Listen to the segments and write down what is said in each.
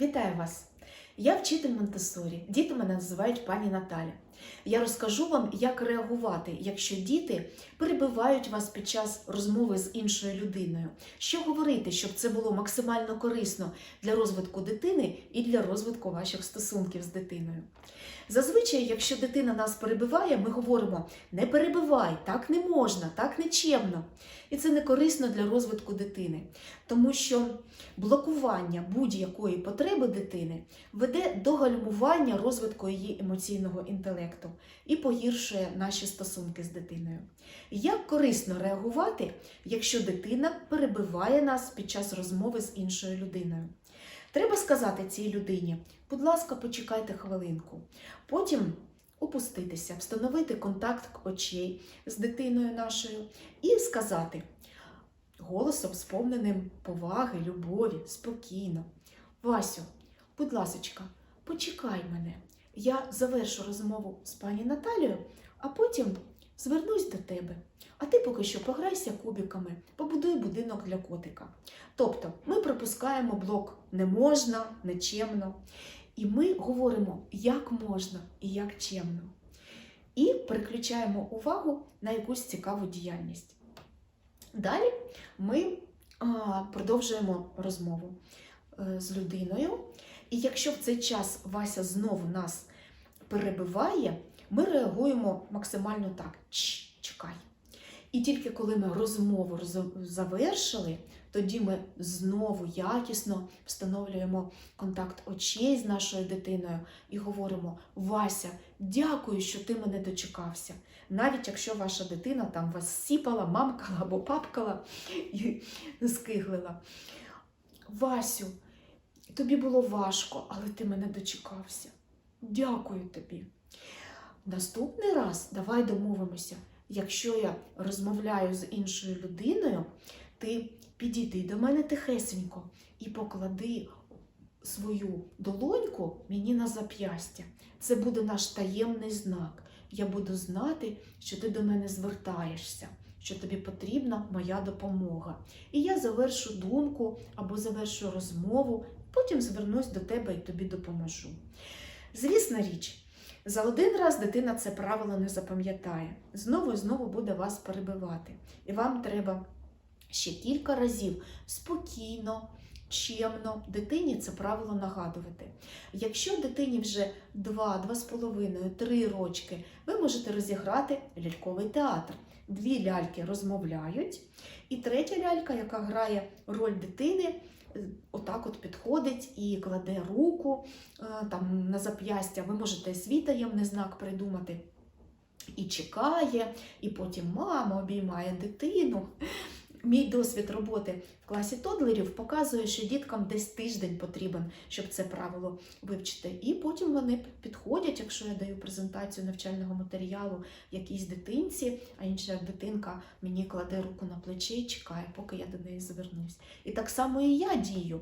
Вітаю вас! Я вчитель Монтесорі. Діти мене називають пані Наталя. Я розкажу вам, як реагувати, якщо діти перебивають вас під час розмови з іншою людиною. Що говорити, щоб це було максимально корисно для розвитку дитини і для розвитку ваших стосунків з дитиною. Зазвичай, якщо дитина нас перебиває, ми говоримо: не перебивай, так не можна, так не чемно. І це не корисно для розвитку дитини, тому що блокування будь-якої потреби дитини веде до гальмування розвитку її емоційного інтелекту і погіршує наші стосунки з дитиною. Як корисно реагувати, якщо дитина перебиває нас під час розмови з іншою людиною? Треба сказати цій людині, будь ласка, почекайте хвилинку. Потім опуститися, встановити контакт очей з дитиною нашою і сказати голосом, сповненим поваги, любові, спокійно. Васю, будь ласочка, почекай мене. Я завершу розмову з пані Наталією, а потім звернусь до тебе. А ти поки що пограйся кубиками, побудуй будинок для котика. Тобто ми пропускаємо блок не можна, нечемно. І ми говоримо, як можна і як чемно. І переключаємо увагу на якусь цікаву діяльність. Далі ми продовжуємо розмову е, з людиною. І якщо в цей час Вася знову нас перебиває, ми реагуємо максимально так: «Чш, чекай. І тільки коли ми розмову завершили, тоді ми знову якісно встановлюємо контакт очей з нашою дитиною і говоримо: Вася, дякую, що ти мене дочекався. Навіть якщо ваша дитина там вас сіпала, мамкала або папкала і скиглила. Васю, тобі було важко, але ти мене дочекався. Дякую тобі. Наступний раз давай домовимося. Якщо я розмовляю з іншою людиною, ти підійди до мене тихесенько і поклади свою долоньку мені на зап'ястя. Це буде наш таємний знак. Я буду знати, що ти до мене звертаєшся, що тобі потрібна моя допомога. І я завершу думку або завершу розмову, потім звернусь до тебе і тобі допоможу. Звісна річ, за один раз дитина це правило не запам'ятає. Знову і знову буде вас перебивати. І вам треба ще кілька разів спокійно, чемно дитині це правило нагадувати. Якщо дитині вже 2, 2,5, 3 рочки, ви можете розіграти ляльковий театр. Дві ляльки розмовляють, і третя лялька, яка грає роль дитини, е, отак от підходить і кладе руку е, там, на зап'ястя. Ви можете свій таємний знак придумати. І чекає, і потім мама обіймає дитину. Мій досвід роботи в класі тодлерів показує, що діткам десь тиждень потрібен, щоб це правило вивчити. І потім вони підходять, якщо я даю презентацію навчального матеріалу якійсь дитинці, а інша дитинка мені кладе руку на плече і чекає, поки я до неї звернусь. І так само і я дію.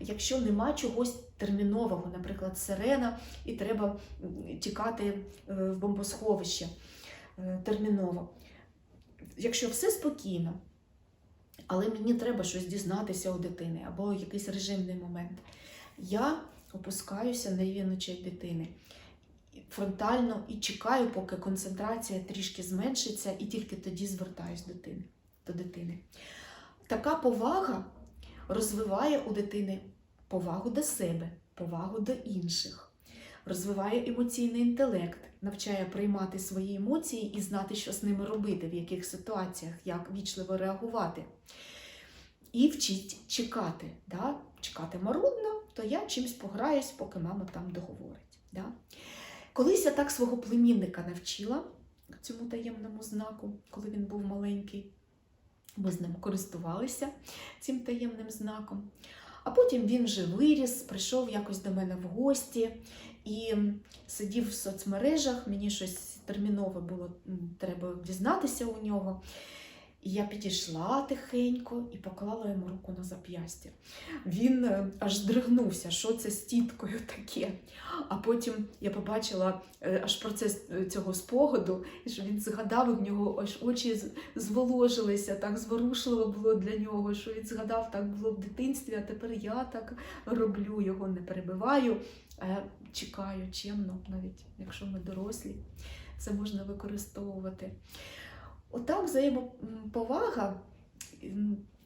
Якщо нема чогось термінового, наприклад, сирена, і треба тікати е, в бомбосховище е, терміново. Якщо все спокійно, але мені треба щось дізнатися у дитини або якийсь режимний момент. Я опускаюся на рівень дитини фронтально і чекаю, поки концентрація трішки зменшиться, і тільки тоді звертаюсь. До дитини. Така повага розвиває у дитини повагу до себе, повагу до інших, розвиває емоційний інтелект, навчає приймати свої емоції і знати, що з ними робити, в яких ситуаціях, як вічливо реагувати. І вчить чекати. Да? Чекати марудно, то я чимось пограюсь, поки мама там договорить. Да? Колись я так свого племінника навчила цьому таємному знаку, коли він був маленький. Ми з ним користувалися цим таємним знаком. А потім він вже виріс, прийшов якось до мене в гості і сидів в соцмережах. Мені щось термінове було треба дізнатися у нього. І я підійшла тихенько і поклала йому руку на зап'ястя. Він е, аж здригнувся, що це з тіткою таке. А потім я побачила е, аж процес е, цього спогаду, що він згадав, і в нього аж очі зволожилися, так зворушливо було для нього, що він згадав, так було в дитинстві, а тепер я так роблю, його не перебиваю, чекаю чемно, навіть якщо ми дорослі, це можна використовувати. Отак взаємоповага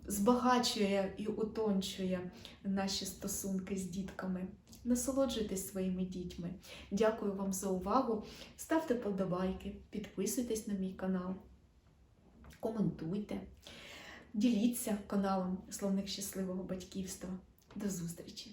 збагачує і утончує наші стосунки з дітками. Насолоджуйтесь своїми дітьми. Дякую вам за увагу. Ставте подобайки, підписуйтесь на мій канал, коментуйте, діліться каналом Словник щасливого батьківства. До зустрічі!